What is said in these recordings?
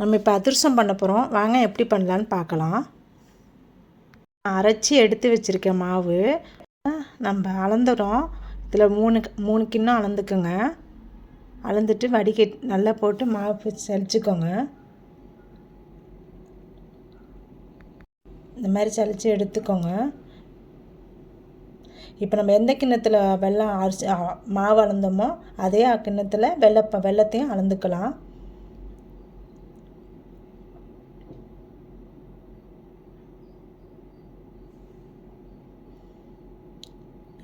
நம்ம இப்போ அதிரசம் பண்ண போகிறோம் வாங்க எப்படி பண்ணலான்னு பார்க்கலாம். அரைச்சி எடுத்து வச்சுருக்கேன் மாவு. நம்ம அளந்துடும் இதில் மூணு மூணு கிண்ணம் அளந்துக்குங்க. அளந்துட்டு வடிகட் நல்லா போட்டு மாவு சளிச்சுக்கோங்க. இந்த மாதிரி சளிச்சு எடுத்துக்கோங்க. இப்போ நம்ம எந்த கிண்ணத்தில் வெள்ளம் அரிசி மாவு அளந்தோமோ அதே கிண்ணத்தில் வெள்ளை வெள்ளத்தையும் அளந்துக்கலாம்.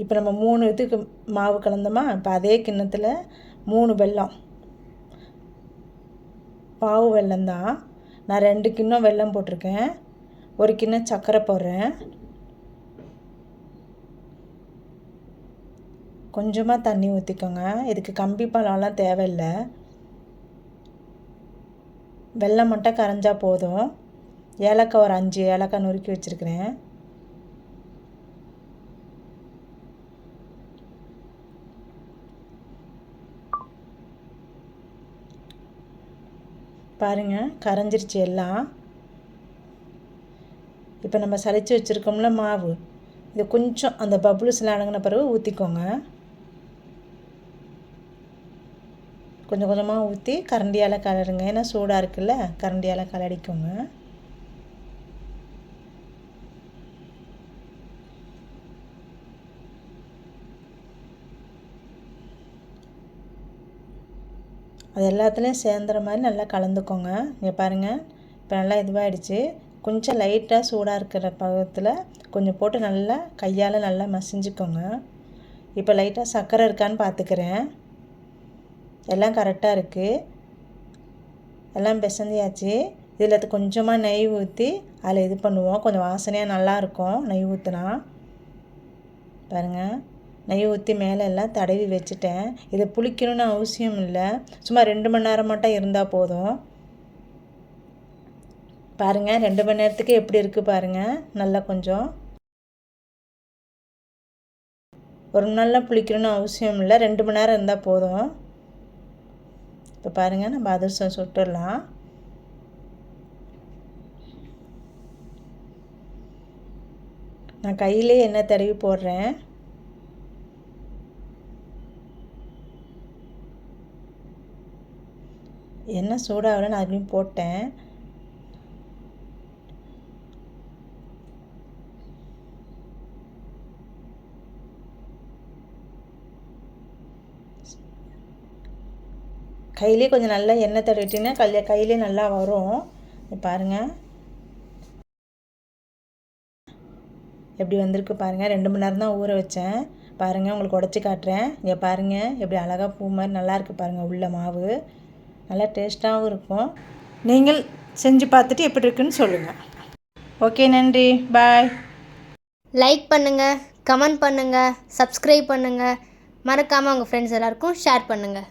இப்போ நம்ம மூணு இதுக்கு மாவு கலந்தோமா? இப்போ அதே கிண்ணத்தில் மூணு வெல்லம். பாவு வெல்லம் தான். நான் ரெண்டு கிண்ணம் வெல்லம் போட்டிருக்கேன். ஒரு கிண்ணம் சர்க்கரை போடுறேன். கொஞ்சமாக தண்ணி ஊற்றிக்கோங்க இதுக்கு கம்பி பழம்லாம் தேவையில்லை. வெள்ளம் மட்டும் கரைஞ்சால் போதும். ஏலக்காய் ஒரு அஞ்சு ஏலக்காய் நொறுக்கி வச்சுருக்கிறேன். பாருங்கள் கரைஞ்சிருச்சு எல்லாம். இப்போ நம்ம சளிச்சு வச்சுருக்கோம்ல மாவு. இது கொஞ்சம் அந்த பபுள்ஸ்லாம் அடங்கின பிறகு ஊற்றிக்கோங்க கொஞ்சம் கொஞ்சமாக ஊற்றி கரண்டியால் கலருங்க. ஏன்னா சூடாக இருக்குல்ல கரண்டியால் கலடிக்கோங்க அது எல்லாத்துலேயும் சேர்ந்துற மாதிரி நல்லா கலந்துக்கோங்க. இங்கே பாருங்கள் இப்போ நல்லா இதுவாகிடுச்சு கொஞ்சம் லைட்டாக சூடாக இருக்கிற பதத்தில் கொஞ்சம் போட்டு நல்லா கையால் நல்லா மசிஞ்சுக்கோங்க. இப்போ லைட்டாக சர்க்கரை இருக்கான்னு பார்த்துக்கிறேன் எல்லாம் கரெக்டாக இருக்குது எல்லாம் பிசந்தியாச்சு இதில் கொஞ்சமாக நெய் ஊற்றி அதில் இது பண்ணுவோம். கொஞ்சம் வாசனையாக நல்லாயிருக்கும் நெய் ஊற்றினா பாருங்கள் நெய் ஊற்றி மேலே எல்லாம் தடவி வச்சுட்டேன். இதை புளிக்கணும்னு அவசியம் இல்லை. சும்மா ரெண்டு மணி நேரம் மட்டும் இருந்தால் போதும். பாருங்கள் ரெண்டு மணி நேரத்துக்கு எப்படி இருக்குது பாருங்கள் நல்லா கொஞ்சம். ஒரு நாளில் புளிக்கணும்னு அவசியம் இல்லை. ரெண்டு மணி நேரம் இருந்தால் போதும். இப்போ பாருங்கள் நம்ம அதிர்ஷ்டம் சுட்டுடலாம். நான் கையிலே எண்ணெய் தடவி போடுறேன். எண்ணெய் சூடாகல நான் அதுலேயும் போட்டேன். கையிலே கொஞ்சம் நல்லா எண்ணெய் தடவிட்டிங்கன்னா கல்ல கையிலே நல்லா வரும். பாருங்கள் எப்படி வந்திருக்கு பாருங்கள் ரெண்டு மணி நேரம் தான் ஊற வச்சேன். பாருங்கள் உங்களுக்கு உடச்சி காட்டுறேன். இங்கே பாருங்கள் எப்படி அழகாக பூ மாதிரி நல்லாயிருக்கு பாருங்கள் உள்ள மாவு. நல்லா டேஸ்ட்டாகவும் இருக்கும். நீங்கள் செஞ்சு பார்த்துட்டு எப்படி இருக்குன்னு சொல்லுங்கள் ஓகே நன்றி. பாய். லைக் பண்ணுங்கள் கமெண்ட் பண்ணுங்கள் சப்ஸ்கிரைப் பண்ணுங்கள் மறக்காமல் உங்கள் ஃப்ரெண்ட்ஸ் எல்லாருக்கும் ஷேர் பண்ணுங்கள்